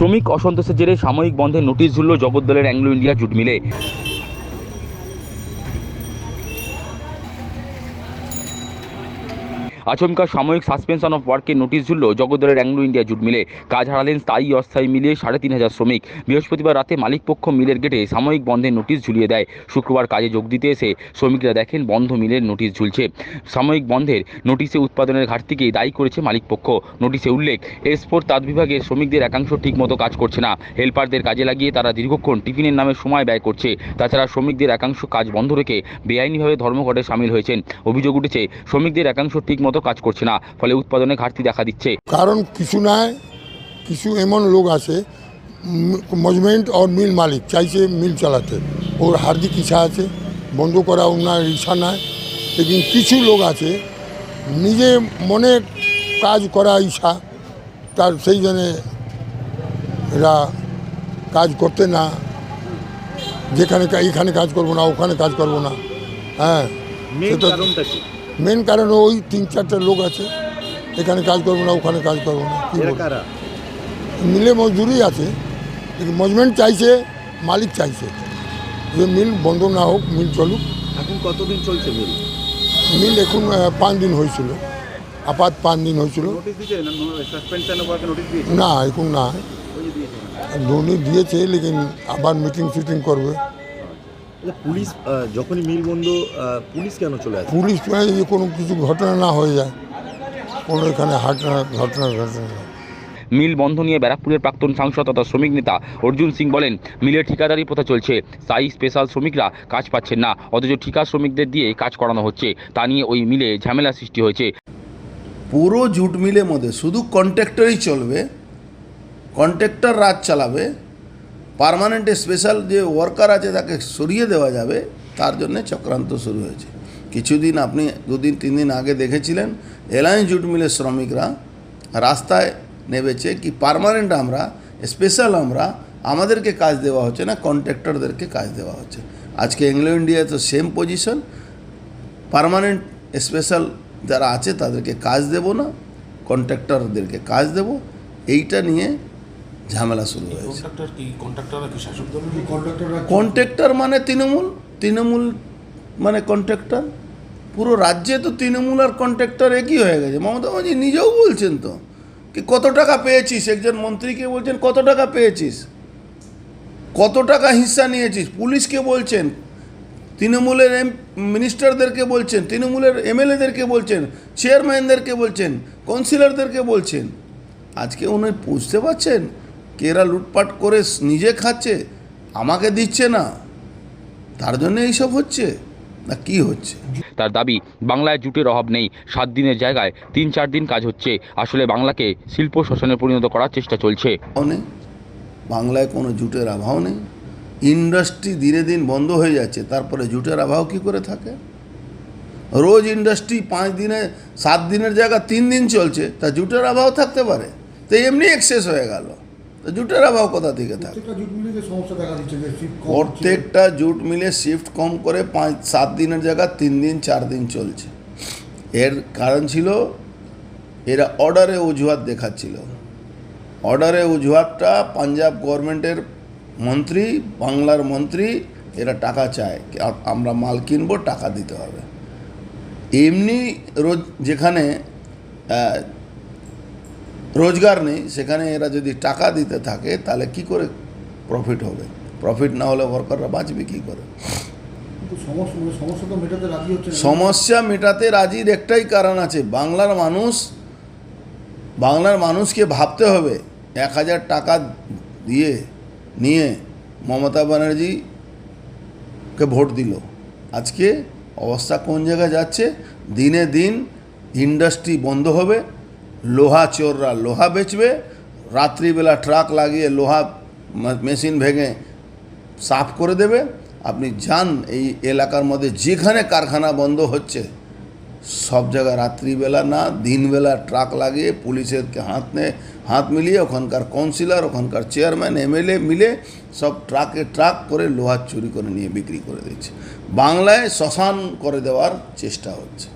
শ্রমিক অসন্তোষের জেরে সাময়িক বন্ধে নোটিশ ঝুলল জগদ্দলের অ্যাংলো ইন্ডিয়া জুট মিলে আচমকা সাময়িক সাসপেনশন অফ ওয়ার্কের নোটিশ ঝুলল জগদ্দলের অ্যাংলো ইন্ডিয়া জুট মিলে। কাজ হারালেন স্থায়ী অস্থায়ী মিলিয়ে সাড়ে তিন হাজার শ্রমিক। বৃহস্পতিবার রাতে মালিকপক্ষ মিলের গেটে সাময়িক বন্ধের নোটিশ ঝুলিয়ে দেয়। শুক্রবার কাজে যোগ দিতে এসে শ্রমিকরা দেখেন বন্ধ মিলের নোটিশ ঝুলছে। সাময়িক বন্ধের নোটিশে উৎপাদনের ঘাটতিকে দায়ী করেছে মালিকপক্ষ। নোটিশে উল্লেখ এসপোর তাঁত বিভাগের শ্রমিকদের একাংশ ঠিকমতো কাজ করছে না। হেল্পারদের কাজে লাগিয়ে তারা দীর্ঘক্ষণ টিফিনের নামে সময় ব্যয় করছে। তাছাড়া শ্রমিকদের একাংশ কাজ বন্ধ রেখে বেআইনিভাবে ধর্মঘটে সামিল হয়েছেন। অভিযোগ উঠেছে, শ্রমিকদের একাংশ ঠিকমতো কাজ করছে না ফলে উৎপাদনে ঘাটতি দেখা দিচ্ছে। কারণ কিছু নাই কিছু এমন লোক আছে মজমেন্ট আর মিল মালিক চাইছে মিল চালাতে। ওর হার্দিক ইচ্ছা আছে বন্ধ করা ওনার ইচ্ছা নাই। লেকিন কিছু লোক আছে নিজে মনে কাজ করা ইচ্ছা তার সেই জন্যে এরা কাজ করতে না। যেখানে এখানে কাজ করব না ওখানে কাজ করব না। হ্যাঁ সেটা- মেন কারণ ওই তিন চারটে লোক আছে। এখানে কাজ করব না ওখানে কাজ করব না। কি মিলে মজদুরি আছে কিন্তু মজমেন্ট চাইছে মালিক চাইছে। যে মিল বন্ধ না হোক মিল চলুক। এখন কতদিন চলছে মিল? মিল এখন পাঁচ দিন হয়েছিল। আপাত পাঁচ দিন হয়েছিল। না এখন না। ধোনি দিয়েছে লেকিন আবার মিটিং ফিটিং করবে। পুলিশ যখনই মিল বন্ধ পুলিশ কেন চলে আসে? পুলিশ চায় যে কোনো কিছু ঘটনা না হয়ে যায় কোনো এখানে ঘটনা ঘটনা ঘটনা মিল বন্ধ নিয়ে ব্যারাকপুরের প্রাক্তন সাংসদ তথা শ্রমিক নেতা অর্জুন সিং বলেন মিলের ঠিকাদারি প্রথা চলছে। স্থায়ী স্পেশাল শ্রমিকরা কাজ পাচ্ছেন না। অথচ ঠিকা শ্রমিকদের দিয়ে কাজ করানো হচ্ছে। তা নিয়ে ওই মিলে ঝামেলা সৃষ্টি হয়েছে। পুরো জুট মিলের মধ্যে শুধু কন্ট্রাক্টরই চলবে কন্ট্রাক্টর রাজ চালাবে পার্মানেন্ট স্পেশাল যে ওয়ার্কার আছে তাকে সরিয়ে দেওয়া যাবে, তার জন্য চক্রান্ত শুরু হয়েছে। কিছুদিন আপনি দুদিন তিন দিন আগে দেখেছিলেন এলায়েন্স জুট মিলের শ্রমিকরা রাস্তায় নেমেছে কি পার্মানেন্ট আমরা, স্পেশাল আমরা, আমাদেরকে কাজ দেওয়া হচ্ছে না, কন্ট্রাক্টরদেরকে কাজ দেওয়া হচ্ছে। আজকে এংলো ইন্ডিয়া তো সেম পজিশন, পার্মানেন্ট স্পেশাল যারা আছে তাদেরকে কাজ দেব না, কন্ট্রাক্টরদেরকে কাজ দেব, এইটা নিয়ে ঝামেলা শুরু হয়েছে। কন্ট্রাক্টর মানে তৃণমূল? তৃণমূল মানে কন্ট্রাক্টর পুরো রাজ্যে তো তৃণমূল আর কন্ট্রাক্টর একই হয়ে গেছে। মমতা ব্যানার্জি নিজেও বলছেন তো কি কত টাকা পেয়েছিস? একজন মন্ত্রীকে বলছেন কত টাকা পেয়েছিস? কত টাকা হিস্সা নিয়েছিস? পুলিশকে বলছেন তৃণমূলের এম মিনিস্টারদেরকে বলছেন তৃণমূলের এমএলএদেরকে বলছেন চেয়ারম্যানদেরকে বলছেন কাউন্সিলরদেরকে বলছেন। আজকে উনি বুঝতে পারছেন? কে এরা লুটপাট করে নিজে খাচ্ছে? আমাকে দিচ্ছে না। তার জন্য এইসব হচ্ছে? না কি হচ্ছে? তার দাবি বাংলায় জুটের অভাব নেই। সাত দিনের জায়গায় তিন চার দিন কাজ হচ্ছে। আসলে বাংলাকে শিল্প শোষণে পরিণত করার চেষ্টা চলছে। নেই। বাংলায় কোনো জুটের অভাব নেই। ইন্ডাস্ট্রি দিনে দিন বন্ধ হয়ে যাচ্ছে। তারপরে জুটের অভাব কী করে থাকে? রোজ ইন্ডাস্ট্রি পাঁচ দিনে সাত দিনের জায়গা তিন দিন চলছে। তা জুটের অভাব থাকতে পারে। তো এমনি এক্সেস হয়ে গেল। জুটের অভাব কোথা থেকে থাকে? প্রত্যেকটা জুট মিলে শিফট কম করে পাঁচ সাত দিনের জায়গা তিন দিন চার দিন চলছে। এর কারণ ছিল এরা অর্ডারে অজুহাত দেখাচ্ছিল। অর্ডারে অজুহাতটা পাঞ্জাব গভর্নমেন্টের মন্ত্রী বাংলার মন্ত্রী এরা টাকা চায়। আমরা মাল কিনবো টাকা দিতে হবে। এমনি রোজ যেখানে রোজগার নেই সেখানে এরা যদি টাকা দিতে থাকে তাহলে কি করে প্রফিট হবে? প্রফিট না হলে ওয়ার্কাররা বাঁচবে কী করে? সমস্যা মানে সমস্যা মেটাতে রাজির একটাই কারণ আছে বাংলার মানুষ বাংলার মানুষকে ভাবতে হবে এক হাজার টাকা দিয়ে নিয়ে মমতা ব্যানার্জিকে ভোট দিল। আজকে অবস্থা কোন জায়গায় যাচ্ছে? দিনে দিন ইন্ডাস্ট্রি বন্ধ হবে লোহা চোররা লোহা বেচবে, রাত্রিবেলা ট্রাক লাগিয়ে লোহা মেশিন ভেঙে সাফ করে দেবে। আপনি যান এই এলাকার মধ্যে, যেখানে কারখানা বন্ধ হচ্ছে, সব জায়গায় রাত্রিবেলা না, দিনবেলা ট্রাক লাগিয়ে পুলিশের হাত নে, হাত মিলিয়ে ওখানকার কাউন্সিলর, ওখানকার চেয়ারম্যান, এমএলএ মিলে সব ট্রাকে ট্রাক করে লোহার চুরি করে নিয়ে বিক্রি করে দিচ্ছে। বাংলায় শ্মশান করে দেওয়ার চেষ্টা হচ্ছে।